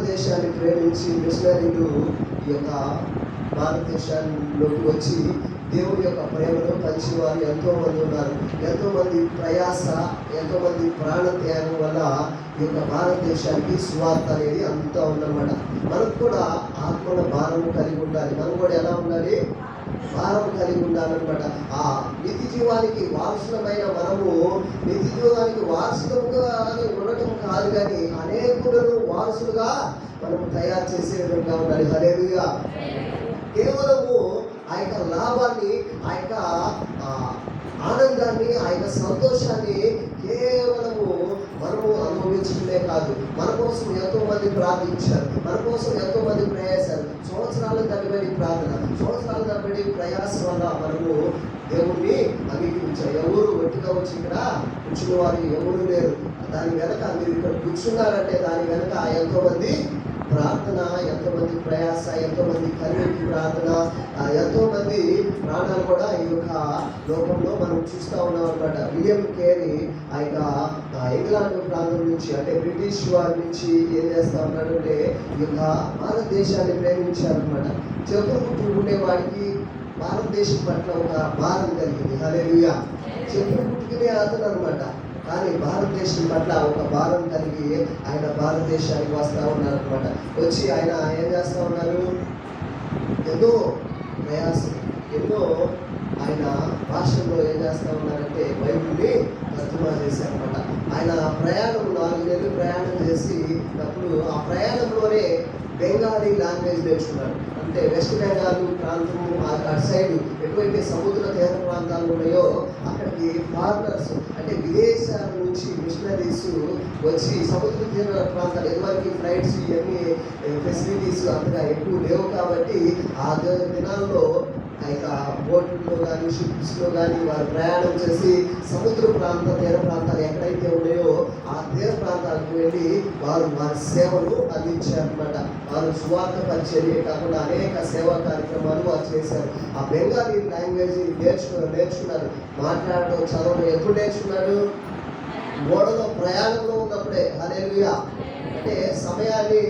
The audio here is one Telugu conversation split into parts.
భారతదేశాన్ని ప్రేమించి మిషనరీలు ఈ యొక్క భారతదేశంలోకి వచ్చి దేవుడి యొక్క ప్రేమను కలిసి వారు ఎంతోమంది ఉన్నారు. ఎంతోమంది ప్రయాస ఎంతోమంది ప్రాణ త్యాగం వల్ల ఈ యొక్క భారతదేశానికి సువార్త అనేది అందుతూ ఉందన్నమాట. మనకు కూడా ఆత్మల భారం కలిగి ఉండాలి. మనం కూడా ఎలా ఉండాలి? భారం కలిగి ఉండాలన్నమాట. ఆ నిత్య జీవానికి వారసులమైన మనము నిత్య జీవానికి వారసులుగా ఉండటం కాదు కానీ అనేకులను వారసులుగా మనం తయారు చేసే విధంగా ఉండాలి. హలేలుగా కేవలము ఆ యొక్క లాభాన్ని ఆ యొక్క ఆనందాన్ని ఆ యొక్క సంతోషాన్ని కేవలము మనము అనుభవించడమే కాదు. మన కోసం ఎంతో మంది ప్రార్థించారు. మన కోసం ఎంతో మంది ప్రయాసాలు సంవత్సరాల తరబడి ప్రార్థన సంవత్సరాలు తరబడి ప్రయాస వల్ల మనము దేవుణ్ణి అంగీకరించారు ఎవరు ఒట్టిగా వచ్చి ఇక్కడ కూర్చున్న వారు ఎవరు లేరు. దాని వెనక మీరు ఇక్కడ కూర్చున్నారంటే దాని వెనక ఎంతో మంది ప్రార్థన ఎంతోమంది ప్రయాస ఎంతోమంది కన్నీటి ప్రార్థన ఎంతోమంది ప్రాణాలు కూడా ఈ యొక్క లోకంలో మనం చూస్తూ ఉన్నాం అనమాట విలియం కేరీ ఆయన ఇంగ్లాండ్ ప్రాంతం నుంచి అంటే బ్రిటిష్ వారి నుంచి ఏం చేస్తా ఉన్నాడంటే ఈ యొక్క భారతదేశాన్ని ప్రేమించారనమాట చతుర్ముఖుడు ఉండేవాడికి భారతదేశం పట్ల ఒక భారం కలిగింది. హల్లెలూయా. చతుర్ముఖుడినే అతను అనమాట కానీ భారతదేశం పట్ల ఒక భారం కలిగి ఆయన భారతదేశానికి వస్తూ ఉన్నారు అనమాట వచ్చి ఆయన ఏం చేస్తూ ఉన్నారు? ఎన్నో ప్రయాసం ఎన్నో ఆయన భాషల్లో ఏం చేస్తూ ఉన్నారంటే బైబిల్ని తర్జుమా చేశారనమాట ఆయన ప్రయాణం నాలుగు నెలలు ప్రయాణం చేసి అప్పుడు ఆ ప్రయాణంలోనే బెంగాలీ లాంగ్వేజ్ నేర్చుకున్నాడు. అంటే వెస్ట్ బెంగాల్ ప్రాంతము ఆ అటు సైడ్ ఎటువంటి సముద్ర తీర ప్రాంతాలు ఉన్నాయో అక్కడికి ఫారినర్స్ అంటే విదేశాల నుంచి మిషనరీస్ వచ్చి సముద్ర తీర ప్రాంతాలు ఎవరికి ఫ్లైట్స్ ఇవన్నీ ఫెసిలిటీస్ అంతగా ఎక్కువ లేవు కాబట్టి ఆ దినాల్లో ఆ యొక్క బోట్లో కానీ షిప్స్లో కానీ వారు ప్రయాణం చేసి సముద్ర ప్రాంత తీర ప్రాంతాలు ఎక్కడైతే ఉన్నాయో ఆ తీర ప్రాంతాలకు వెళ్ళి వారు వారి సేవలు అందించారనమాట వారు సువార్త పరిచర్య కాకుండా అనేక సేవా కార్యక్రమాలు వారు చేశారు. ఆ బెంగాలీ లాంగ్వేజ్ నేర్చుకున్నారు నేర్చుకున్నారు. మాట్లాడడం చదవడం ఎప్పుడు నేర్చుకున్నాడు గోడలో ప్రయాణంలో ఉన్నప్పుడే. హల్లెలూయా. అంటే సమయాన్ని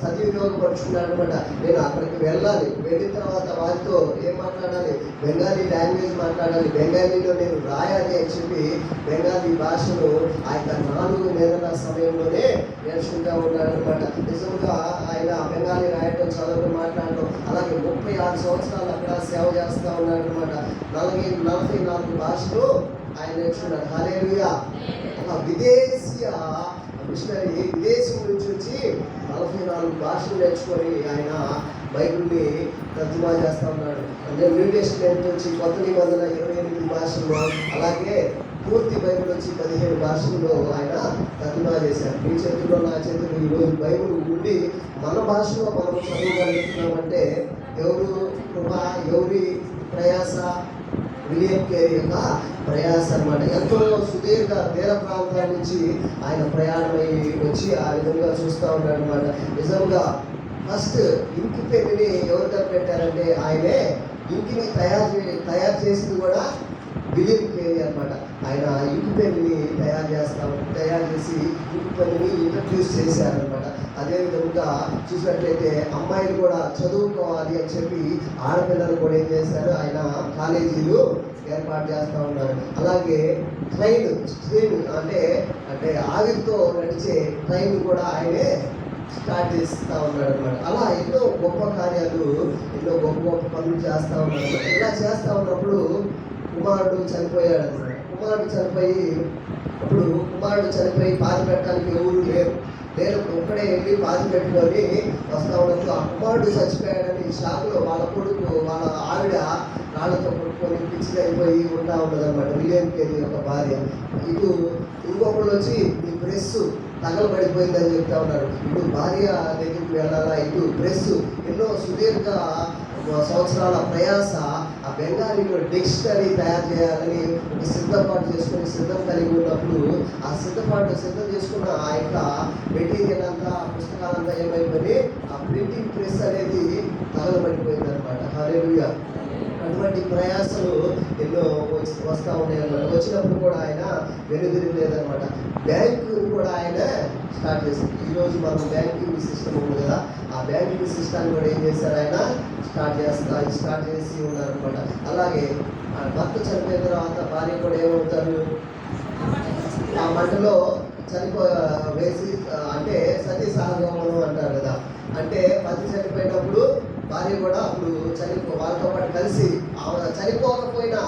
సద్వినియోగపరుచుకున్నాడు అనమాట నేను అక్కడికి వెళ్ళాలి. వెళ్ళిన తర్వాత వారితో ఏం మాట్లాడాలి? బెంగాలీ లాంగ్వేజ్ మాట్లాడాలి. బెంగాలీలో నేను రాయాలి అని చెప్పి బెంగాలీ భాషను ఆ యొక్క నాలుగు నెలల సమయంలోనే నేర్చుకుంటా ఉన్నాడు అనమాట నిజంగా ఆయన బెంగాలీ రాయటం చదవడం మాట్లాడటం అలాగే ముప్పై ఆరు సంవత్సరాలు అక్కడ సేవ చేస్తూ ఉన్నాడు అనమాట నలభై నలభై నాలుగు భాషలు ఆయన నేర్చుకున్నాడు హలేలుయా ఒక విదేశీయ మిషనరీ విదేశం నుంచి వచ్చి నలభై నాలుగు భాషలు నేర్చుకొని ఆయన బైబిల్ని తర్జుమా చేస్తా ఉన్నాడు. అంటే న్యూ టెస్ట్మెంట్ వచ్చి కొత్త నిబంధన ఇరవై ఎనిమిది భాషల్లో అలాగే పూర్తి బైబిల్ వచ్చి పదిహేను భాషల్లో ఆయన తర్జుమా చేశారు. మీ చేతుల్లో నా చేతుల్లో ఈరోజు బైబిల్ ఉండి మన భాషలో మనం చదవగలుగుతున్నామంటే ఎవరు కృప ఎవరి ప్రయాస విలియం కేరీ యొక్క ప్రయాస అనమాట ఎంతో సుదీర్ఘ తీర ప్రాంతాల నుంచి ఆయన ప్రయాణమై వచ్చి ఆ విధంగా చూస్తూ ఉన్నాడు అనమాట నిజంగా ఫస్ట్ ఇంకి పెన్నుని ఎవరు కనిపెట్టారంటే ఆయనే ఇంకిని తయారు తయారు చేసింది కూడా విలియం కేరీ అనమాట ఆయన ఇంటి పెన్నుని తయారు చేస్తాం తయారు చేసి ఇంటి పెన్నుని ఇంట్రడ్యూస్ చేశారనమాట అదేవిధంగా చూసినట్లయితే అమ్మాయిలు కూడా చదువుకోవాలి అని చెప్పి ఆడపిల్లలు కూడా ఏం చేశారు? ఆయన కాలేజీలు ఏర్పాటు చేస్తూ ఉన్నారు. అలాగే ట్రైన్ ట్రైన్ అంటే అంటే ఆవిరితో నడిచే ట్రైన్ కూడా ఆయనే స్టార్ట్ చేస్తూ ఉన్నాడు అనమాట అలా ఎన్నో గొప్ప కార్యాలు ఎన్నో గొప్ప గొప్ప పనులు చేస్తూ ఉన్నాడు. ఇలా చేస్తూ ఉన్నప్పుడు కుమారుడు చనిపోయాడు అనమాట కుమారుడు చనిపోయి అప్పుడు కుమారుడు చనిపోయి పాతి పెట్టడానికి ఎవరు లేరు. నేను ఒక్కడే వెళ్ళి పాతి పెట్టుకొని వస్తా ఉన్నప్పుడు ఆ చచ్చిపోయాడని షాప్లో వాళ్ళ కొడుకు వాళ్ళ ఆవిడ రాళ్ళతో కొట్టుకొని పిచ్చి అయిపోయి ఉంటా ఉండదన్నమాట. అనమాట విలియం కేరీ యొక్క భార్య. ఇటు ఇంకొకళ్ళు వచ్చి ఈ ప్రెస్ తగలబడిపోయిందని చెప్తా ఉన్నారు ఇటు భార్య దగ్గరికి వెళ్ళాలా? ఇటు ప్రెస్ ఎన్నో సుదీర్ఘ సంవత్సరాల ప్రయాస ఆ బెంగాలీలో డిక్షనరీ తయారు చేయాలని ఒక సిద్ధపాటు చేసుకొని సిద్ధం కలిగి ఉన్నప్పుడు ఆ సిద్ధపాటు సిద్ధం చేసుకున్న ఆ యొక్క మెటీరియల్ అంతా ఆ పుస్తకాలంతా ఏమైపోయి ఆ ప్రింటింగ్ ప్రెస్ అనేది తగలబడిపోయింది అనమాట హరేలుగా అటువంటి ప్రయాసలు ఎన్నో వస్తూ వస్తా ఉన్నాయి వచ్చినప్పుడు కూడా ఆయన వెనుదిరి లేదనమాట బ్యాంకు కూడా ఆయన స్టార్ట్ చేసింది. ఈరోజు మనం బ్యాంకింగ్ సిస్టమ్ ఉంది కదా ఆ బ్యాంకింగ్ సిస్టమ్ కూడా ఏం చేశారు ఆయన? స్టార్ట్ చేస్తా స్టార్ట్ చేసి ఉన్నారనమాట అలాగే ఆ భర్త చనిపోయిన తర్వాత భార్య కూడా ఏమవుతారు? ఆ మంటలో చనిపో వేసి అంటే సతీ సహగమనం అంటారు కదా. అంటే పతి చనిపోయినప్పుడు భార్య కూడా అప్పుడు చనిపో వాళ్ళతో పాటు కలిసి చనిపోకపోయినా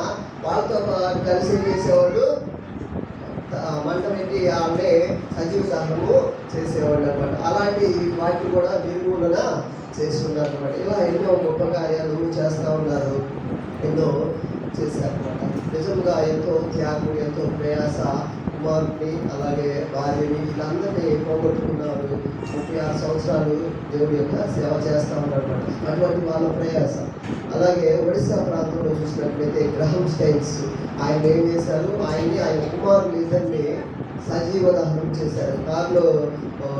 వాళ్ళతో పాటు కలిసి చేసేవాళ్ళు? ఆ, మంట పెట్టి ఆమె సజీవ సహనము చేసేవాళ్ళు అనమాట అలాంటి వాటిని కూడా నిర్మూలన చేస్తున్నారు అనమాట ఇలా ఎన్నో గొప్ప కార్యాలు చేస్తూ ఉన్నారు. ఎన్నో చేశారనమాట నిజంగా ఎంతో త్యాగం ఎంతో ప్రయాస కుమారుడిని అలాగే భార్యని వీళ్ళందరినీ పోగొట్టుకున్నారు. ముప్పై ఆరు సంవత్సరాలు దేవుడి యొక్క సేవ చేస్తూ ఉన్నారు అటువంటి వాళ్ళ ప్రయాస. అలాగే ఒడిశా ప్రాంతంలో చూసినట్లయితే గ్రహం స్టైల్స్. ఆయన ఏం చేశారు? ఆయన్ని ఆయన కుమారులు ఇద్దరిని సజీవ దహనం చేశారు. కారులో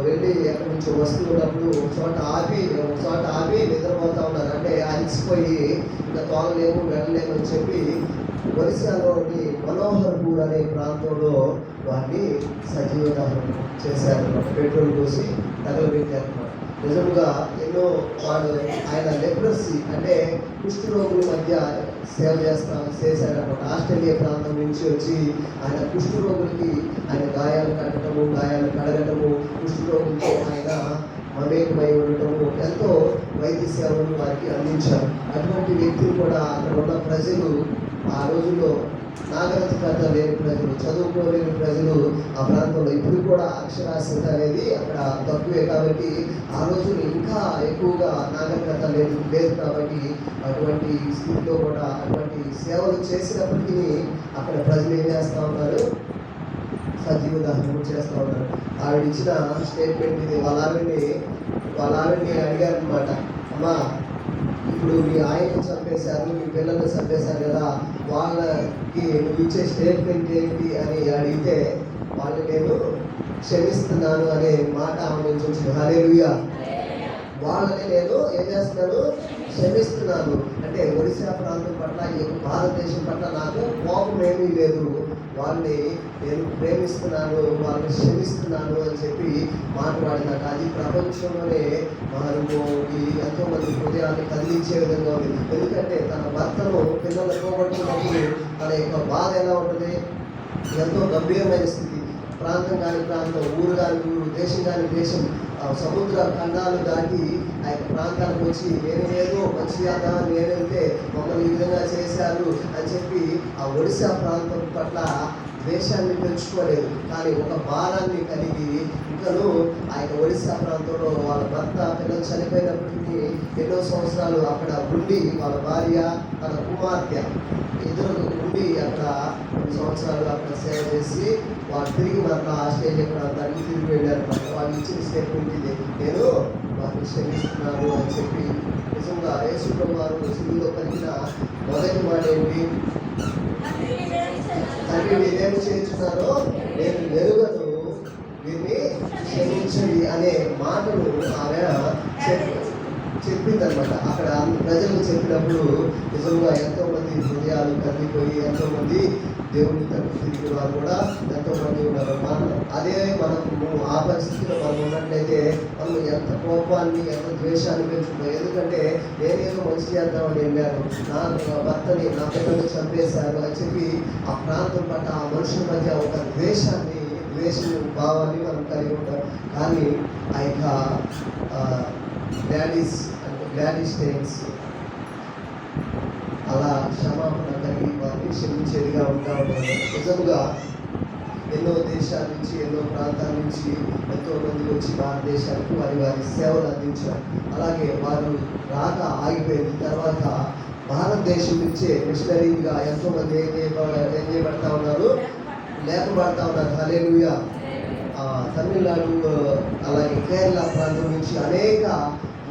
వెళ్ళి ఎక్కడి నుంచి వస్తున్నప్పుడు ఒక చోట ఆపి ఒక చోట ఆపి నిద్రపోతా ఉన్నారు. అంటే అలసిపోయి ఇంకా తోలలేము వెళ్ళలేము అని చెప్పి ఒరిస్సాలోని మనోహర్పూర్ అనే ప్రాంతంలో వారిని సజీవ దహనం చేశారు. పెట్రోల్ పోసి తగలబెట్టారు నిజంగా ఎన్నో వాళ్ళు ఆయన లెప్రసీ అంటే కుష్ఠరోగుల మధ్య సేవ చేస్తా చేశారన్నమాట. ఆస్ట్రేలియా ప్రాంతం నుంచి వచ్చి ఆయన కుష్ఠరోగులకి ఆయన గాయాలు కట్టడము గాయాలు కడగటము కుష్ఠరోగులతో ఆయన మమేకమై ఉండటము ఎంతో వైద్య సేవలు వారికి అందించారు. అటువంటి వ్యక్తులు కూడా అక్కడ ఉన్న ప్రజలు ఆ రోజుల్లో నాగరికత లేని ప్రజలు చదువుకోలేని ప్రజలు ఆ ప్రాంతంలో ఇప్పుడు కూడా అక్షరాస్యత అనేది అక్కడ తక్కువే కాబట్టి ఆ రోజులు ఇంకా ఎక్కువగా నాగరికత లేదు లేదు కాబట్టి అటువంటి స్కూల్లో కూడా అటువంటి సేవలు చేసినప్పటికీ అక్కడ ప్రజలు ఏం చేస్తూ ఉన్నారు? సజీవ దహనం చేస్తూ ఉన్నారు. ఆవిడ ఇచ్చిన స్టేట్మెంట్ ఇది వాళ్ళ ఆవిడని వాళ్ళ అడిగారు అనమాట అమ్మా ఇప్పుడు మీ ఆయన చంపేశారు మీ పిల్లల్ని చంపేశారు కదా వాళ్ళకి నువ్వు ఇచ్చే స్టేట్మెంట్ ఏంటి అని అడిగితే వాళ్ళు నేను క్షమిస్తున్నాను అనే మాట ఆమె నుంచి వాళ్ళని నేను ఏం చేస్తున్నాను? క్షమిస్తున్నాను. అంటే ఒడిశా ప్రాంతం పట్ల ఈ భారతదేశం పట్ల నాకు కోపం ఏమీ లేదు. వాళ్ళని నేను ప్రేమిస్తున్నాను వాళ్ళని క్షమిస్తున్నాను అని చెప్పి మాట్లాడినట్టు. అది ప్రపంచంలోనే మారుమోగి ఎంతో మంది హృదయాన్ని కదిలించే విధంగా ఉంది ఎందుకంటే తన భర్తను పిల్లలు పోగొట్టుకున్నప్పుడు తన యొక్క బాధ ఎలా ఉంటుంది? ఎంతో గంభీరమైన స్థితి. ప్రాంతం కాని ప్రాంతం ఊరు కాని ఊరు దేశం కాని దేశం సముద్ర ఖండాలు దాటి ఆ యొక్క ప్రాంతాలకు వచ్చి నేనేదో మంచిగా మంచి చేద్దామని మమ్మల్ని ఈ విధంగా చేశారు అని చెప్పి ఆ ఒడిశా ప్రాంతం పట్ల ద్వేషాన్ని పెంచుకోలేదు. కానీ ఒక భారాన్ని కలిగి ఇంకను ఆ యొక్క ఒడిశా ప్రాంతంలో వాళ్ళ భర్త పిల్లలు చనిపోయినప్పటికీ ఎన్నో సంవత్సరాలు అక్కడ ఉండి వాళ్ళ భార్య తన కుమార్తె ఇద్దరు ఉండి అక్కడ కొన్ని సంవత్సరాలు అక్కడ సేవ చేసి వాళ్ళు తిరిగి మరలా ఆస్ట్రేలియా ప్రాంతానికి తిరిగి వెళ్ళారు. వాళ్ళు ఇచ్చిన స్టేట్మెంట్ ఇది నేను వారిని క్షమిస్తున్నాను అని చెప్పి నిజంగా యేసుప్రభు వారు సిలువలో కలిగిన మొదటి మాట ఏంటి? తండ్రి నేనేం చేస్తున్నానో నేను ఎరుగను దీన్ని క్షమించండి అనే మాటను ఆమె చెప్పి చెప్పిందనమాట అక్కడ ప్రజలకు చెప్పినప్పుడు నిజంగా ఎంతో మంది హృదయాలు కదిలిపోయి ఎంతో మంది దేవుని తప్పు తిరిగి వారు కూడా ఎంతో మంది ఉన్నారు మనం అదే మనము ఆ పరిస్థితిలో మనం ఉన్నట్లయితే మనం ఎంత కోపాన్ని ఎంత ద్వేషాన్ని పెంచుకుంటాం ఎందుకంటే నేనేదో మంచి చేద్దామని వెళ్ళాను. నా భర్తని నా పిల్లలు చంపేశారు అని చెప్పి ఆ ప్రాంతం పట్ల ఆ మనుషుల మధ్య ఒక ద్వేషాన్ని ద్వేషం భావాన్ని మనం కలిగి ఉంటాం. కానీ ఆ యొక్క డాడీస్ అంటే డాడీ స్టేట్స్ అలా క్షమాపణ కలిగి వారిని క్షమించేదిగా ఉంటా ఉంటారు నిజంగా ఎన్నో దేశాల నుంచి ఎన్నో ప్రాంతాల నుంచి ఎంతో మంది వచ్చి భారతదేశానికి వారి వారి సేవలు అందించారు. అలాగే వారు రాక ఆగిపోయిన తర్వాత భారతదేశం నుంచే మిషనరీగా ఎంతో మంది ఏం ఏం చేయబడతా ఉన్నారు? లేపబడతా ఉన్నారు. హలేలుయా తమిళనాడు అలాగే కేరళ ప్రాంతం నుంచి అనేక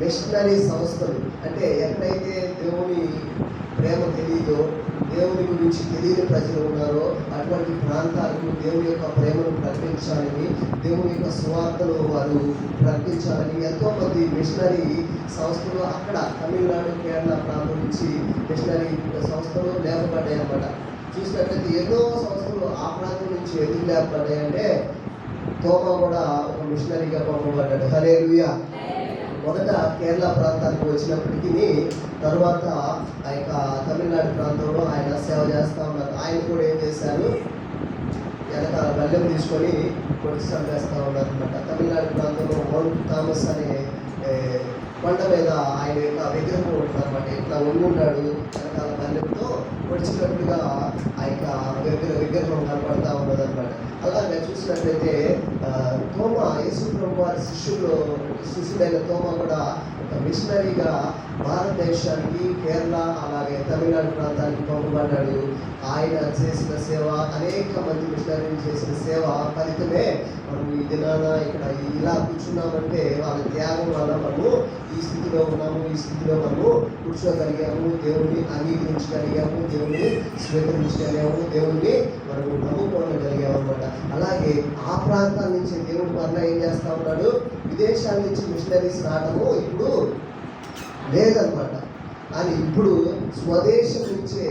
మిషనరీ సంస్థలు అంటే ఎక్కడైతే దేవుని ప్రేమ తెలియదో దేవుని గురించి తెలియని ప్రజలు ఉన్నారో అటువంటి ప్రాంతాలకు దేవుని యొక్క ప్రేమను ప్రకటించాలని దేవుని యొక్క సువార్తలు వారు ప్రకటించాలని ఎంతో మంది మిషనరీ సంస్థలు అక్కడ తమిళనాడు కేరళ ప్రాంతం నుంచి మిషనరీ సంస్థలు లేపబడ్డాయి అన్నమాట చూసినట్లయితే ఎన్నో సంస్థలు ఆ ప్రాంతం నుంచి ఎందుకు లేపబడ్డాయి అంటే తోమ కూడా ఒక మిషనరీగా పంపబడ్డాడు. హరే మొదట కేరళ ప్రాంతానికి వచ్చినప్పటికీ తర్వాత ఆ యొక్క తమిళనాడు ప్రాంతంలో ఆయన సేవ చేస్తూ ఉన్నారు. ఆయన కూడా ఏం చేశారు? వెనకాల బల్లెం తీసుకొని కొట్టి చంపేస్తూ ఉన్నారు అనమాట తమిళనాడు ప్రాంతంలో మౌంట్ థామస్ అనే కొండ మీద ఆయన యొక్క విగ్రహం ఉంటారు అనమాట ఇట్లా ఉన్నాడు వెనకాల బల్లెంతో. వచ్చినట్టుగా ఆ యొక్క విగ్రహ విగ్రహం కనపడతా ఉన్నది అనమాట అలాగే చూసినట్లయితే తోమ యేసు ప్రభు వారి శిష్యులు శిష్యుడైన తోమ కూడా ఒక మిషనరీగా భారతదేశానికి కేరళ అలాగే తమిళనాడు ప్రాంతానికి పంపబడ్డాడు. ఆయన చేసిన సేవ అనేక మంది మిషనరీలు చేసిన సేవ ఫలితమే మనం ఈ దినాన ఇక్కడ ఇలా కూర్చున్నామంటే వాళ్ళ త్యాగం వల్ల మనము ఈ స్థితిలో ఉన్నాము ఈ స్థితిలో మనము కూర్చోగలిగాము దేవుడిని అంగీకరించగలిగాము దేవుణ్ణి స్వీకరించగలిగాము దేవుణ్ణి మనము నమ్ముకోగలిగాము అనమాట అలాగే ఆ ప్రాంతాల నుంచి దేవుడు మరలా ఏం చేస్తా ఉన్నాడు? విదేశాల నుంచి మిషనరీస్ రావడము ఇప్పుడు లేదనమాట అని ఇప్పుడు స్వదేశం నుంచే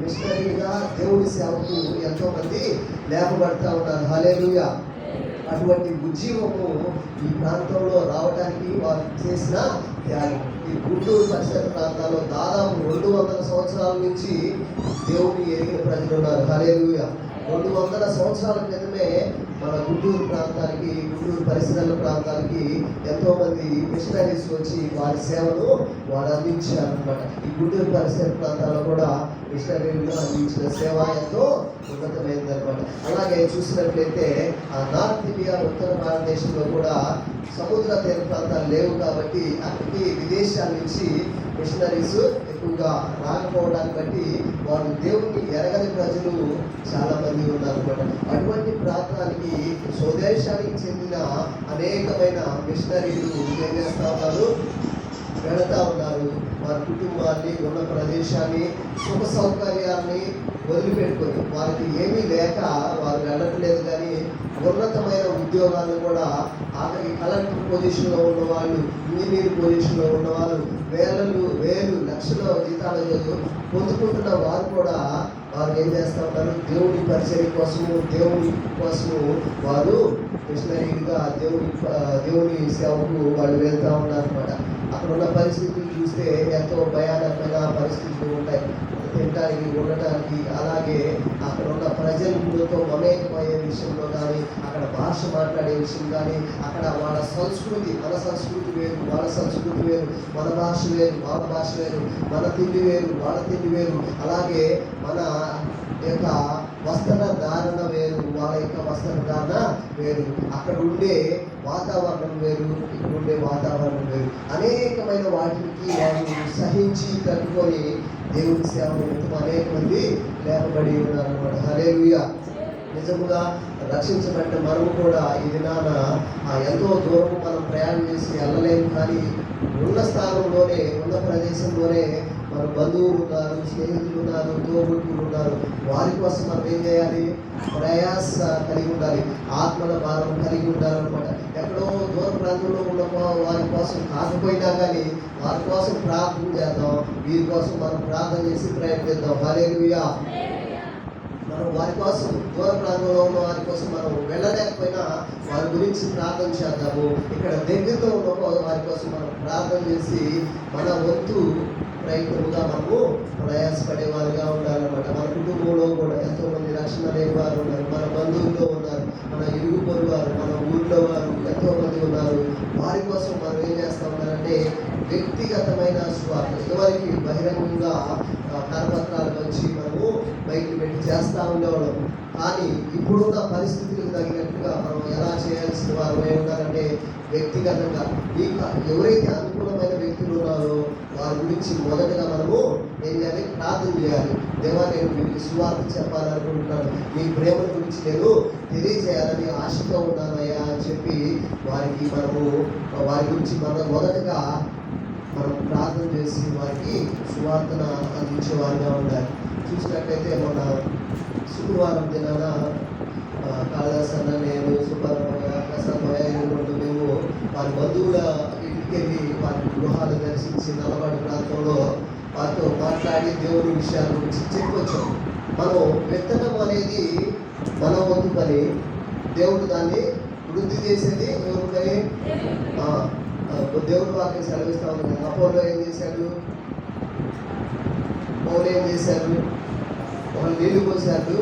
మిషనరీగా దేవుడి సేవకు ఎంతోమంది లేపబడతా ఉన్నారు. హలేలుగా అటువంటి ఉద్యమము ఈ ప్రాంతంలో రావడానికి వారు చేసిన త్యాగం ఈ గుంటూరు పరిసర ప్రాంతాల్లో దాదాపు రెండు వందల సంవత్సరాల నుంచి దేవుని ఎరిగిన ప్రజలు ఉన్నారు. హలేలుగా రెండు వందల సంవత్సరాల క్రితమే మన గుంటూరు ప్రాంతానికి గుంటూరు పరిసరాల ప్రాంతానికి ఎంతో మంది మిషనరీస్ వచ్చి వారి సేవను వారు అందించారు అనమాట ఈ గుంటూరు పరిసర ప్రాంతాల్లో కూడా మిషనరీలు అందించిన సేవ ఎంతో ఉన్నతమైనది అనమాట అలాగే చూసినట్లయితే ఆ నార్త్ ఇండియా ఉత్తర భారతదేశంలో కూడా సముద్ర తీర ప్రాంతాలు లేవు కాబట్టి అక్కడికి విదేశాల నుంచి మిషనరీస్ ఎక్కువగా రాకపోవడాన్ని బట్టి వారు దేవుణ్ణి ఎరగని ప్రజలు చాలామంది ఉన్నారు అనమాట అటువంటి ప్రాంతానికి ఈ స్వదేశానికి చెందిన అనేకమైన మిషనరీలు ఏం చేస్తా ఉన్నారు? వెళతా ఉన్నారు. వారి కుటుంబాన్ని ఉన్న ప్రదేశాన్ని సుఖ సౌకర్యాన్ని వదిలిపెట్టుకొని. వారికి ఏమీ లేక వారు వెళ్ళట్లేదు కానీ ఉన్నతమైన ఉద్యోగాలు కూడా ఆఖరికి కలెక్టర్ పొజిషన్లో ఉన్న వాళ్ళు ఇంజనీర్ పొజిషన్లో ఉన్నవాళ్ళు వేలలు వేలు లక్షల జీతాలు పొందుకుంటున్న వారు కూడా వారు ఏం చేస్తూ ఉంటారు? దేవుని పరిచయం కోసము దేవుని కోసము వారు మిషనరీగా దేవుని దేవుని సేవకు వాళ్ళు వెళ్తూ ఉన్నారనమాట అక్కడ ఉన్న పరిస్థితులు చూస్తే ఎంతో భయానకమైన పరిస్థితులు ఉంటాయి. తినడానికి ఉండటానికి అలాగే అక్కడ ఉన్న ప్రజలతో మమేకమయ్యే విషయంలో కానీ అక్కడ భాష మాట్లాడే విషయం కానీ అక్కడ వాళ్ళ సంస్కృతి మన సంస్కృతి వేరు వాళ్ళ సంస్కృతి వేరు మన భాష వేరు వాళ్ళ భాష వేరు మన తిండి వేరు వాళ్ళ తిండి వేరు అలాగే మన యొక్క వస్త్ర ధారణ వేరు వాళ్ళ యొక్క వస్త్ర ధారణ వేరు అక్కడ ఉండే వాతావరణం వేరు ఇక్కడ ఉండే వాతావరణం వేరు. అనేకమైన వాటికి వాళ్ళు సహించి తట్టుకొని దేవుని సేవ నిమిత్తం అనేక మంది లేపబడి ఉన్నారన్నమాట. హరేలుయా నిజముగా రక్షించబడ్డ మనము కూడా ఈ దినాన ఆ ఎంతో దూరం మనం ప్రయాణం చేసి వెళ్ళలేము కానీ ఉన్న స్థానంలోనే ఉన్న ప్రదేశంలోనే మన బంధువులు ఉన్నారు స్నేహితులు ఉన్నారు తోబుట్టులు ఉన్నారు వారి కోసం మనం ఏం చేయాలి? ప్రయాస కలిగి ఉండాలి. ఆత్మల భారం కలిగి ఉండాలన్నమాట. ఎక్కడో దూర ప్రాంతంలో ఉన్న వారి కోసం కాకపోయినా కానీ వారి కోసం ప్రార్థన చేద్దాం. వీరి కోసం మనం ప్రార్థన చేసి ప్రయత్నిద్దాం. హరే మనం వారి కోసం దూర ప్రాంతంలో ఉన్న వారి కోసం మనం వెళ్ళలేకపోయినా వారి గురించి ప్రార్థన చేద్దాము. ఇక్కడ దగ్గరలో ఉన్న వారి కోసం మనం ప్రార్థన చేసి మన వంతు ప్రయత్నముగా మనము ప్రయాసపడే వారిగా ఉండాలన్నమాట. మన కుటుంబంలో కూడా ఎంతోమంది రక్షణ లేని వారు ఉన్నారు మన బంధువుల్లో ఉన్నారు మన ఇరుగు పొరుగు వారు మన ఊర్లో వారు ఎంతోమంది ఉన్నారు. వారి కోసం మనం ఏం చేస్తా ఉన్నారంటే వ్యక్తిగతమైన స్వార్థ. ఎవరికి బహిరంగంగా కరపత్రాలు వచ్చి మనము బయటకు పెట్టి చేస్తూ ఉండేవాళ్ళం. కానీ ఇప్పుడున్న పరిస్థితులకు తగినట్టుగా మనం ఎలా చేయాల్సిన వారు ఏమున్నారంటే వ్యక్తిగతంగా మీకు ఎవరైతే అనుకూలమైన వ్యక్తులు ఉన్నారో వారి గురించి మొదటగా మనము ఏం చేయాలి ప్రార్థన చేయాలి. దేవా నేను మీకు సువార్త చెప్పాలనుకుంటున్నాను. మీ ప్రేమ గురించి నేను తెలియజేయాలని ఆశతో ఉన్నానయ్యా అని అని చెప్పి వారికి మనము వారి గురించి మన మొదటగా మనం ప్రార్థన చేసి వారికి సువార్తన అందించే వారిగా ఉండాలి. చూసినట్లయితే మన శుక్రవారం దినాన ఆ, కాళిదాస్ అన్న నేను సుబ్బారామయ్య మేము వారి బంధువుల ఇంటికి వెళ్ళి వారి గృహాలు దర్శించి నల్లవాడి ప్రాంతంలో వారితో మాట్లాడి దేవుని విషయాల గురించి చెప్పొచ్చాం. మనం విత్తనం అనేది మన వంతు పని. దేవుడు దాన్ని వృద్ధి చేసేది ఎవరు పని దేవుడు వాక్యం సెలవిస్తా ఉంది అపోలో ఏం చేశాడు? పౌలు ఏం చేశారు? ఒకళ్ళు నీళ్ళు పోశారు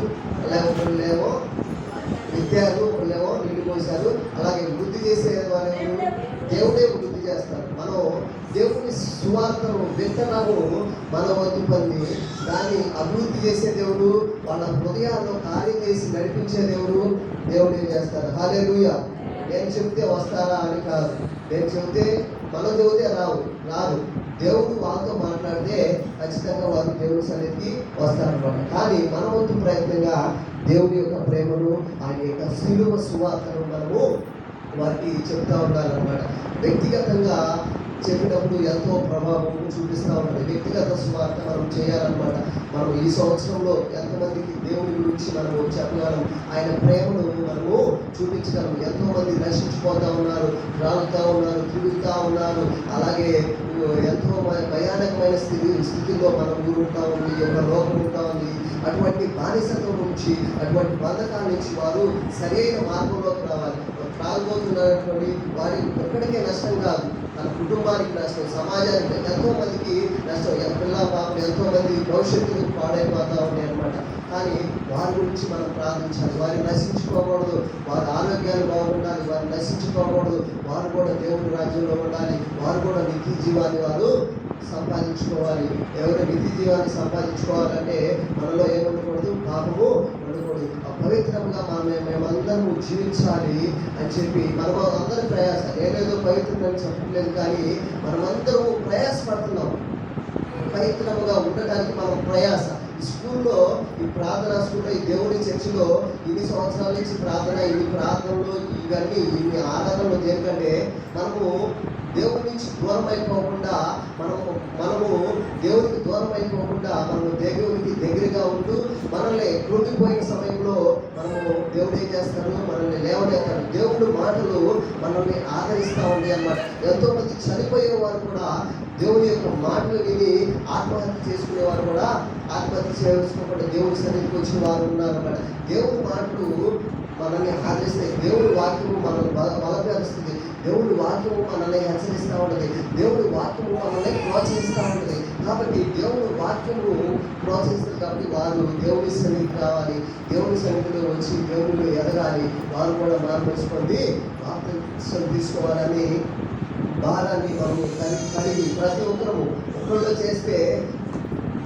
లేకపోలేమో విద్యాలు ఒకళ్ళేమో నీళ్ళు పోశారు అలాగే వృద్ధి చేసే వారు దేవుడే వృద్ధి చేస్తారు. మనం దేవుని సువార్తను విత్తనము మన వద్దు పని దాన్ని అభివృద్ధి చేసే దేవుడు వాళ్ళ హృదయాల్లో కార్యం చేసి నడిపించే దేవుడు దేవుడు ఏం చేస్తారు? హాలే నేను చెబితే వస్తారా అని కాదు. నేను చెబితే మన చెబితే రావు రాదు దేవుడు వాళ్ళతో మాట్లాడితే ఖచ్చితంగా వారు దేవుడి సన్నిధికి వస్తారనమాట కానీ మన వంతు ప్రయత్నంగా దేవుని యొక్క ప్రేమను ఆయన యొక్క శిలువ సువార్తను మనము వారికి చెప్తా ఉండాలన్నమాట. వ్యక్తిగతంగా చెప్పినప్పుడు ఎంతో ప్రభావం చూపిస్తూ ఉంటుంది వ్యక్తిగత సువార్త మనం చేయాలన్నమాట. మనం ఈ సంవత్సరంలో ఎంతమందికి దేవుని గురించి మనము చెప్పగలం ఆయన ప్రేమను మనము చూపించగలం. ఎంతోమంది రక్షించిపోతూ ఉన్నారు రాలుతూ ఉన్నారు తిరుగుతూ ఉన్నారు. అలాగే ఎంతో భయానకమైన స్థితి స్థితిలో మనం ఊరుంటా ఉంది ఎవరి యొక్క రోగం ఉంటా ఉంది అటువంటి బానిసత్వం నుంచి అటువంటి బంధకాల నుంచి వారు సరైన మార్గంలోకి రావాలి. రాబోతున్నటువంటి వారి ఒక్కడికే నష్టం కాదు. తన కుటుంబానికి నష్టం సమాజానికి ఎంతో మందికి నష్టం పిల్ల పాపలు ఎంతో మంది భవిష్యత్తు పాడైపోతా ఉన్నాయి అనమాట కానీ వారి గురించి మనం ప్రార్థించాలి. వారిని నశించుకోకూడదు. వారి ఆరోగ్యాలు బాగుండాలి. వారు నశించుకోకూడదు. వారు కూడా దేవుడి రాజ్యంలో ఉండాలి. వారు కూడా నిత్య జీవాన్ని వారు సంపాదించుకోవాలి. ఎవరు నిత్య జీవాన్ని సంపాదించుకోవాలంటే మనలో ఏముండకూడదు? పాపము పవిత్రంగా అపవిత్రంగా మనం మేమందరము జీవించాలి అని చెప్పి మనం అందరి ప్రయాస ఏదేదో పవిత్రమని చెప్పట్లేదు కానీ మనమందరము ప్రయాసపడుతున్నాం. పవిత్రముగా ఉండడానికి మనం ప్రయాస. ఈ స్కూల్లో ఈ ప్రార్థన స్కూల్లో ఈ దేవుడి చర్చిలో ఇన్ని సంవత్సరాల నుంచి ప్రార్థన ఇన్ని ప్రార్థనలు ఇవన్నీ ఇన్ని ఆరాధనలు దేనికంటే మనము దేవుడి నుంచి దూరం అయిపోకుండా మనము మనము దేవుడికి దూరం అయిపోకుండా మనము దేవుడికి దగ్గరగా ఉంటూ మనల్ని కృంగిపోయిన సమయంలో మనము దేవుడు ఏం చేస్తాడు? మనల్ని లేవనెత్తాడు. దేవుడు మాటలు మనల్ని ఆదరిస్తూ ఉంది అన్నమాట. ఎంతోమంది చనిపోయే వారు కూడా దేవుని యొక్క మాటలు విని ఆత్మహత్య చేసుకునేవారు కూడా ఆత్మహత్య చేసుకోకుండా దేవుడి సన్నిధికి వచ్చిన వారు ఉన్నారన్నమాట. దేవుడి మాటలు మనల్ని ఆదరిస్తాయి. దేవుడి వాక్యము మనల్ని బల బలపరుస్తుంది. దేవుడి వాక్యము మనల్ని హెచ్చరిస్తూ ఉంటుంది. దేవుడి వాక్యము మనల్ని ప్రోత్సహిస్తూ ఉంటుంది. కాబట్టి దేవుడి వాక్యము ప్రోత్సహిస్తుంది కాబట్టి వారు దేవుడి సన్నిధికి రావాలి. దేవుడి సన్నిధిలో వచ్చి దేవుళ్ళు ఎదగాలి. వారు కూడా మార్పు పొంది బాప్తిసం తీసుకోవాలని భారాన్ని మనము కలిగి కలిగి ప్రతి ఒక్కరము ఒక్కళ్ళు చేస్తే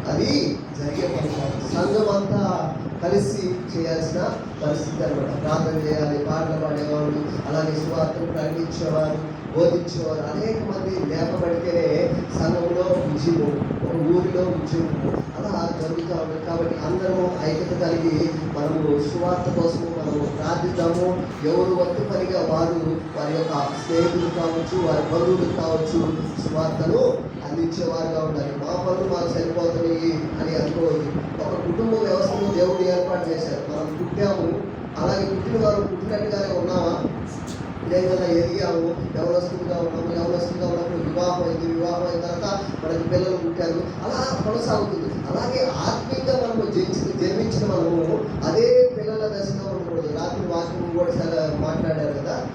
అది జరిగే సంఘం అంతా కలిసి చేయాల్సిన పరిస్థితి అనమాట ప్రార్థన చేయాలి పాటలు పాడేవాళ్ళు అలాగే సువార్తను ప్రకటించేవారు బోధించేవారు. అనేక మంది లేపబడితేనే సంఘంలో ఉద్యమం ఒక ఊరిలో ఉద్యమం అలా జరుగుతూ ఉంటుంది కాబట్టి అందరము ఐక్యత కలిగి మనము సువార్త కోసము మనము ప్రార్థిద్దాము. ఎవరు వంతు పనిగా వారు వారి యొక్క స్నేహితులు కావచ్చు వారి బంధువులు కావచ్చు సువార్తను అందించేవారుగా ఉండాలి. మా పనులు మాకు సరిపోతున్నాయి అని అనుకోవద్దు. ఒక కుటుంబ వ్యవస్థను దేవుడు ఏర్పాటు చేశారు. మనం పుట్టాము. అలాగే పుట్టిన వారు పుట్టినట్టుగానే ఉన్నామా? లేదా ఎదిగాము. యవనస్తులుగా ఉన్నాము. యవనస్తులుగా ఉన్నప్పుడు వివాహం అయింది వివాహం అయిన తర్వాత మనకి పిల్లలు పుట్టారు. అలా కొనసాగుతుంది. అలాగే ఆత్మీయంగా మనము జన్మించిన జన్మించిన మనము అదే పిల్లల దశగా ఉండకూడదు. రాత్రి వాక్యం కూడా చాలా మాట్లాడారు కదా.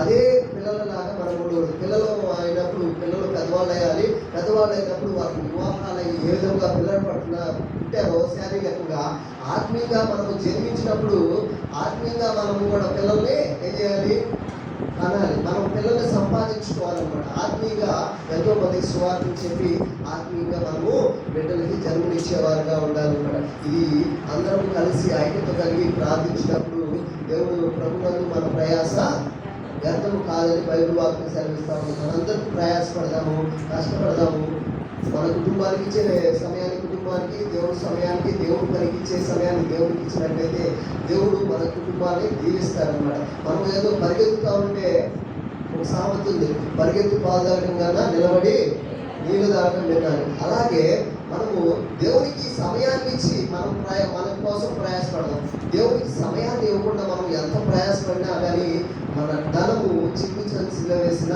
అదే పిల్లలు మనం ఉండకూడదు పిల్లలు అయినప్పుడు పిల్లలు పెద్దవాళ్ళు అయ్యాలి. పెద్దవాళ్ళు అయినప్పుడు వారికి వివాహాలు అయ్యి ఏ విధంగా పిల్లలు పట్టిన పుట్టారో శారీరకంగా ఆత్మీయంగా మనము జన్మించినప్పుడు ఆత్మీయంగా మనము కూడా పిల్లల్ని ఏం చేయాలి? అనాలి మనం పిల్లల్ని సంపాదించుకోవాలన్నమాట. ఆత్మీయంగా ఎంతో మందికి స్వార్థం చెప్పి ఆత్మీయంగా మనము బిడ్డలకి జన్మనిచ్చేవారుగా ఉండాలన్నమాట. ఇది అందరం కలిసి ఐక్యత కలిగి ప్రార్థించినప్పుడు దేవుడు ప్రభుత్వం మన ప్రయాస వ్యర్థము కాదని బైబిల్ వాక్యం సెలవిస్తాము. మనందరం ప్రయాసపడదాము కష్టపడదాము. మన కుటుంబానికి ఇచ్చే సమయానికి కుటుంబానికి దేవుడి సమయానికి దేవుడు పనికిచ్చే సమయాన్ని దేవుడికి ఇచ్చినట్లయితే దేవుడు మన కుటుంబాన్ని దీవిస్తారనమాట మనం ఏదో పరిగెత్తుతా ఉంటే ఒక సామెత ఉంది. పరిగెత్తు పాదాకంగా నిలబడి నీళ్ళు దాటం విన్నాను అలాగే మనము దేవునికి సమయాన్ని ఇచ్చి మనం ప్రయా మన కోసం ప్రయాసపడదాం. దేవునికి సమయాన్ని ఇవ్వకుండా మనం ఎంత ప్రయాసపడినా కానీ మన ధనము చిక్కు సంచిలో వేసిన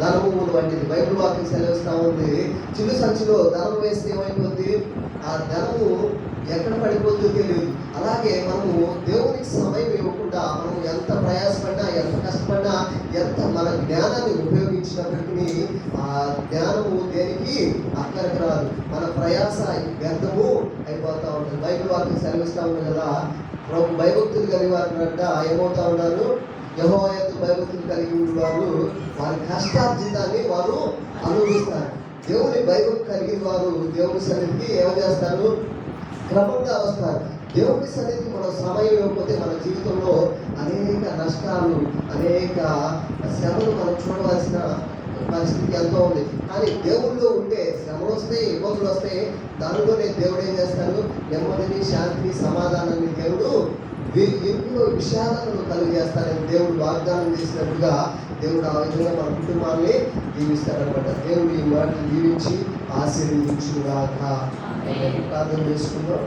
ధనము వంటిది బైబిల్ వాక్యం సెలవిస్తా ఉంది. చిల్లు సంచిలో ధనం వేస్తే ఏమైపోద్ది? ఆ ధనము ఎక్కడ పడిపోతుందో తెలియదు. అలాగే మనము దేవునికి సమయం ఇవ్వకుండా మనం ఎంత ప్రయాసపడినా ఎంత కష్టపడినా ఎంత మన జ్ఞానాన్ని ఉపయోగించినప్పటికీ ఆ జ్ఞానము దేనికి అక్కడికి రాదు. మన ప్రయాస వ్యర్థము అయిపోతా ఉంటుంది. బైబిల్ వాక్యం సెలవిస్తూ ఉంది కదా ప్రభు భయభక్తులు కలిగి వారినట్ట ఏమవుతా ఉన్నారు? యహోయత్తు భయభక్తులు కలిగి వారు వారి కష్టార్జితాన్ని వారు అనుభవిస్తారు. దేవుని భయభక్తి కలిగిన వారు దేవుని సన్నిధికి ఏం చేస్తారు? క్రమంగా వస్తారు. దేవుని సన్నిధి మనం సమయం ఇవ్వకపోతే మన జీవితంలో అనేక నష్టాలు అనేక శ్రమలు మనం చూడవలసిన పరిస్థితి ఎంతో ఉంది. కానీ దేవుళ్ళు ఉంటే శ్రమలు వస్తాయి ఇబ్బందులు వస్తాయి. దానిలోనే దేవుడు ఏం చేస్తాడు? నెమ్మదిని శాంతిని సమాధానాన్ని దేవుడు ఇంట్లో విషయాలను కలుగజేస్తారని దేవుడు వాగ్దానం చేసినట్టుగా దేవుడు ఆ విధంగా మన కుటుంబాన్ని దీవిస్తారనమాట దేవుడు ఈ మాటలు దీవించి ఆశీర్వదించుగాక ప్రార్థన చేసుకుందాం.